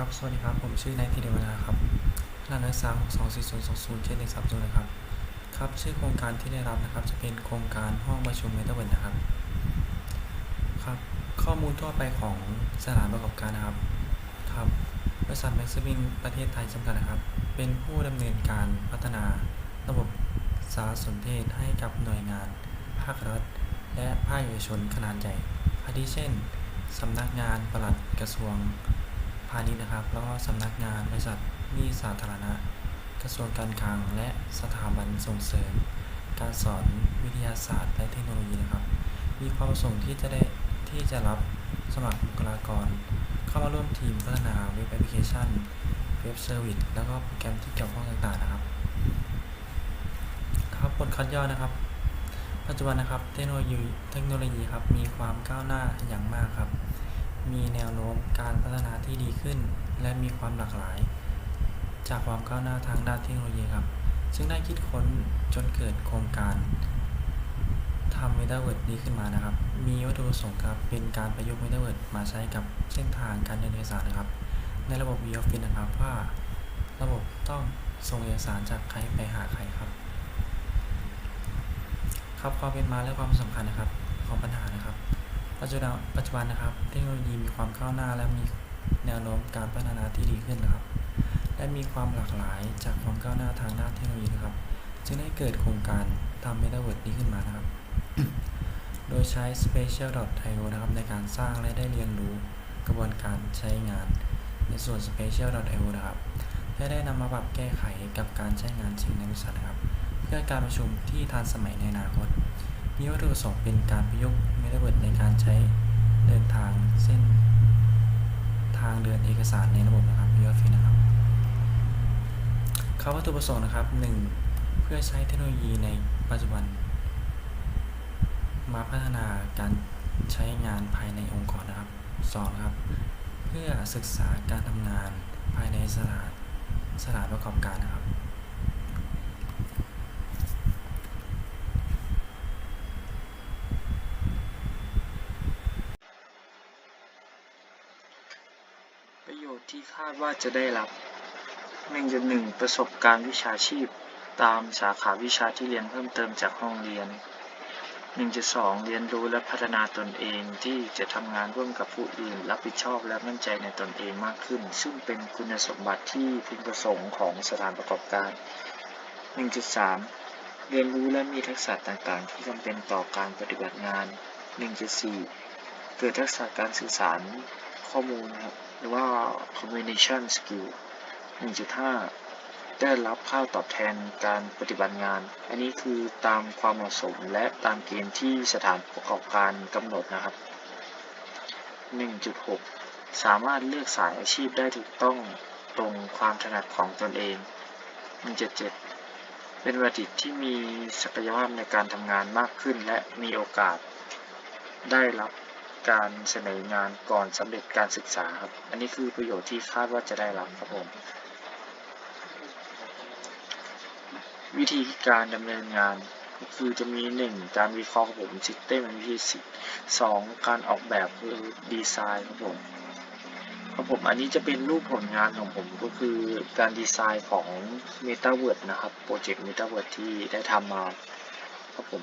ครับ สวัสดีครับ ผมชื่อนายธีเดวนาครับคณะนักศึกษา6242020เจ็ดหนึ่งสามศูนย์นะครับ ครับ ชื่อโครงการที่ได้รับนะครับ จะเป็นโครงการห้องประชุมเมตาเวิร์นะครับ ครับ ข้อมูลทั่วไปของสถานประกอบการนะครับ ครับ บริษัทแม็กซ์บินประเทศไทยจำกัดนะครับ เป็นผู้ดำเนินการพัฒนาระบบสารสนเทศให้กับหน่วยงาน ภาครัฐ และภาคเอกชนขนาดใหญ่อาทิเช่นสำนักงานปลัดกระทรวง พาณิชย์นะครับ แล้วก็สำนักงานบริษัทหนี้สาธารณะ กระทรวงการคลังและสถาบันส่งเสริม การสอนวิทยาศาสตร์ และเทคโนโลยีนะครับ มีความประสงค์ที่จะได้ที่จะรับสมัครบุคลากร เข้ามาร่วมทีมพัฒนาเว็บแอปพลิเคชันเว็บเซอร์วิสแล้วก็โปรแกรมที่เกี่ยวข้องต่างๆนะครับ ครับผลคัดย่อนะครับ ปัจจุบันนะครับเทคโนโลยีเทคโนโลยีครับมีความก้าวหน้าอย่างมากครับ มีแนวโน้มการพัฒนาที่ดีขึ้น และมีความหลากหลาย จากความก้าวหน้าทางด้านเทคโนโลยีครับ ซึ่งได้คิดค้นจนเกิดโครงการทำ Metaverse นี้ขึ้นมานะครับ มีวัตถุประสงค์ครับเป็นการประยุกต์ Metaverse มาใช้กับเส้นทางการเดินเอกสารนะครับ ในระบบ e-office นะครับว่า ระบบต้องส่งเอกสารจากใครไปหาใครครับ ครับความเป็นมาและความสำคัญนะครับของปัญหานะครับ ปัจจุบันปัจจุบันนะครับ เทคโนโลยีมีความก้าวหน้าและมีแนวโน้มการพัฒนาที่ดีขึ้นนะครับ และมีความหลากหลายจากความก้าวหน้าทางด้านเทคโนโลยีนะครับ จึงได้เกิดโครงการทำ Metaverse นี้ขึ้นมานะครับ โดยใช้ Spatial.io นะครับในการสร้างและได้เรียนรู้กระบวนการใช้งาน ในส่วน Spatial.io นะครับและได้นำมาปรับแก้ไขกับการใช้งานจริงในบริษัทนะครับ เพื่อการประชุมที่ทันสมัยในอนาคต มีวัตถุประสงค์เป็นการประยุกต์ Metaverse ในการใช้เดินทางเส้น ทางเดินเอกสารในระบบนะครับ e-office นะครับครับวัตถุประสงค์นะครับ 1. เพื่อใช้เทคโนโลยีในปัจจุบัน มาพัฒนาการใช้งานภายในองค์กรนะครับ 2. ครับ เพื่อศึกษาการทำงานภายในสถานสถานประกอบการนะครับ ประโยชน์ ที่คาดว่าจะได้รับ 1.1 ประสบการณ์วิชาชีพ ตามสาขาวิชาที่เรียนเพิ่มเติมจากห้องเรียน 1.2 เรียนรู้และพัฒนาตนเองที่จะทำงานร่วมกับผู้อื่น รับผิดชอบและมั่นใจในตนเองมากขึ้น ซึ่งเป็นคุณสมบัติที่พึงประสงค์ของสถานประกอบการ 1.3 เรียนรู้และมีทักษะต่างๆ ที่จำเป็นต่อการปฏิบัติงาน 1.4 เกิดทักษะการสื่อสาร ข้อมูลนะครับ หรือว่า communication skill 1.5 ได้รับค่าตอบแทนการปฏิบัติงาน อันนี้คือตามความเหมาะสมและตามเกณฑ์ที่สถานประกอบการกำหนดนะครับ 1.6 สามารถเลือกสายอาชีพได้ถูกต้องตรงความถนัดของตนเอง 1.7 เป็นบัณฑิตที่มีศักยภาพในการทำงานมากขึ้นและมีโอกาสได้รับ การเสนองานก่อนสำเร็จการศึกษาครับ อันนี้คือประโยชน์ที่คาดว่าจะได้รับครับผมวิธีการดำเนินงานก็คือจะมี 1 การวิเคราะห์ผม System Analysis 2 การออกแบบหรือดีไซน์ครับผมครับผมอันนี้จะเป็นรูปผลงานของผมก็คือการดีไซน์ของ Metaverse นะครับโปรเจกต์ Metaverse ที่ได้ทำมาครับผม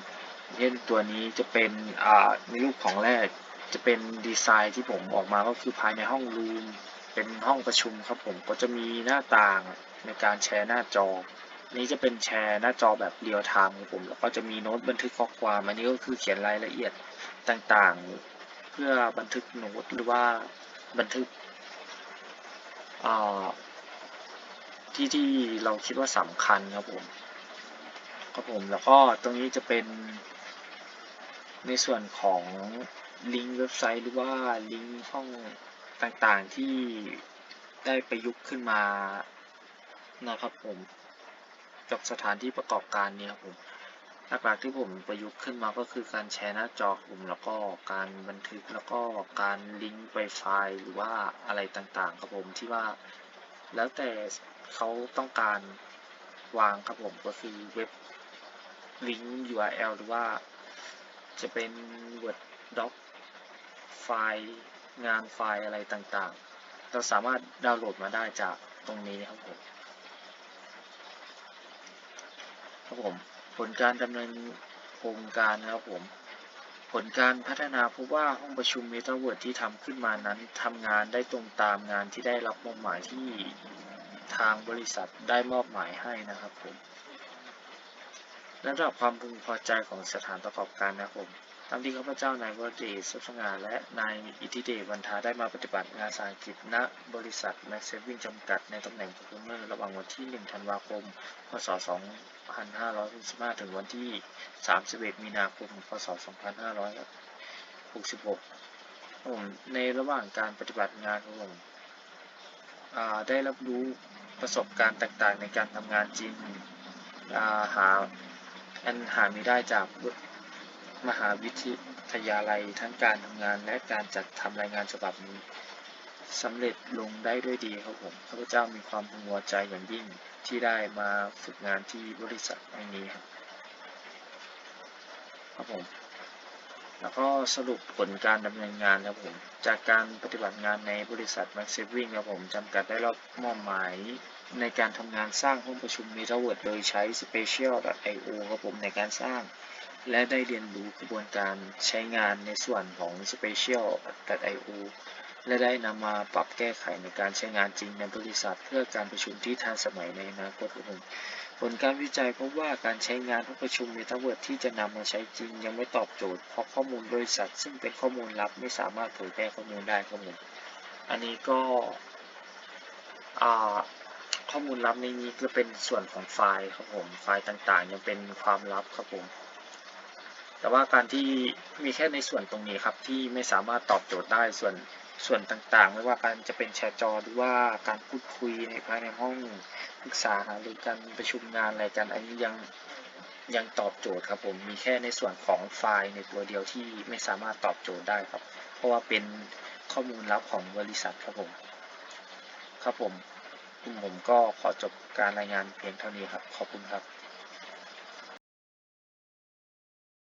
เช่นตัวนี้จะเป็นอ่าในรูปของแรก จะเป็นดีไซน์ที่ผมออกมาก็คือภายในห้องรูม เป็นห้องประชุมครับผมก็จะมีหน้าต่างในการแชร์หน้าจอ นี้จะเป็นแชร์หน้าจอแบบเรียลไทม์ครับผม แล้วก็จะมีโน้ตบันทึกข้อความ อันนี้ก็คือเขียนรายละเอียดต่างๆ เพื่อบันทึกโน้ตหรือว่าบันทึกที่ที่เราคิดว่าสำคัญครับผมครับผมแล้วก็ตรงนี้จะเป็นในส่วนของ ลิงก์เว็บไซต์หรือว่าลิงก์ห้องต่างๆที่ได้ประยุกต์ขึ้นมานะครับผมกับสถานที่ประกอบการเนี่ยครับผมหลักๆที่ผมประยุกต์ขึ้นมาก็คือการแชร์หน้าจอผมแล้วก็การบันทึกแล้วก็การลิงก์ไปไฟล์หรือว่าอะไรต่างๆครับผมที่ว่าแล้วแต่เขาต้องการวางครับผมก็คือเว็บลิงก์ URL หรือว่าจะเป็น Word Doc ไฟล์งานไฟล์อะไรต่างๆ เราสามารถดาวน์โหลดมาได้จากตรงนี้ครับผมครับผมผลการดำเนินโครงการนะครับผมผลการพัฒนาพบว่าห้องประชุม m e t a w o r d ที่ทำขึ้นมานั้นทำงานได้ตรงตามงานที่ได้รับมอบหมายที่ทางบริษัทได้มอบหมายให้นะครับผมระดับความพึงพอใจของสถานประกอบการนะครับผม ตามที่ข้าพเจ้านายวัเดชสุพงาและนายอิทธิเดชวันทาได้มาปฏิบัติงานสาหกิจณบริษัทแม็กเซฟวิ่งจำกัดในตำแหน่งโปรแกรมเมอร์ระหว่างวันที่ 1 ธันวาคม พศ 2565 ถึงวันที่ 31 มีนาคม พศ 2566ผมในระหว่างการปฏิบัติงานของผมได้รับรู้ประสบการณ์ต่างๆ ในการทำงานจริงาหาอันหาไม่ได้จาก มหาวิทยาลัยทั้งการทำงานและการจัดทำรายงานฉบับนี้สำเร็จลงได้ด้วยดีครับผมข้าพเจ้ามีความพึงพอใจอย่างยิ่งที่ได้มาฝึกงานที่บริษัทแห่งนี้ครับครับผมแล้วก็สรุปผลการดำเนินงานครับผม จากการปฏิบัติงานในบริษัท Max Saving ครับผมจำกัดได้รับมอบหมายในการทำงานสร้างห้องประชุม m e t a w o r d โดยใช้ Special.io ครับผมในการสร้าง และได้เรียนรู้กระบวนการใช้งานในส่วนของ Special.io และได้นำมาปรับแก้ไขในการใช้งานจริงในบริษัท เพื่อการประชุมที่ทันสมัยในอนาคตครับผมผลการวิจัยพบว่าการใช้งานห้องประชุม Metaverse ที่จะนำมาใช้จริงยังไม่ตอบโจทย์เพราะข้อมูลบริษัท ซึ่งเป็นข้อมูลลับไม่สามารถเผยแพร่ข้อมูลได้ครับผมอันนี้ก็ข้อมูลลับในนี้ก็เป็นส่วนของไฟล์ครับผม ไฟล์ต่างๆ ยังเป็นความลับครับผม แต่ว่าการที่มีแค่ในส่วนตรงนี้ครับที่ไม่สามารถตอบโจทย์ได้ส่วนส่วนต่างๆ ไม่ว่าการจะเป็นแชร์จอหรือว่าการพูดคุยในภายในห้องปรึกษาหรือการประชุมงานอะไรกันอันนี้ยังยังตอบโจทย์ครับผมมีแค่ในส่วนของไฟล์ในตัวเดียวที่ไม่สามารถตอบโจทย์ได้ครับ เพราะว่าเป็นข้อมูลลับของบริษัทครับผมครับผมผมก็ขอจบการรายงานเพียงเท่านี้ครับ ขอบคุณครับ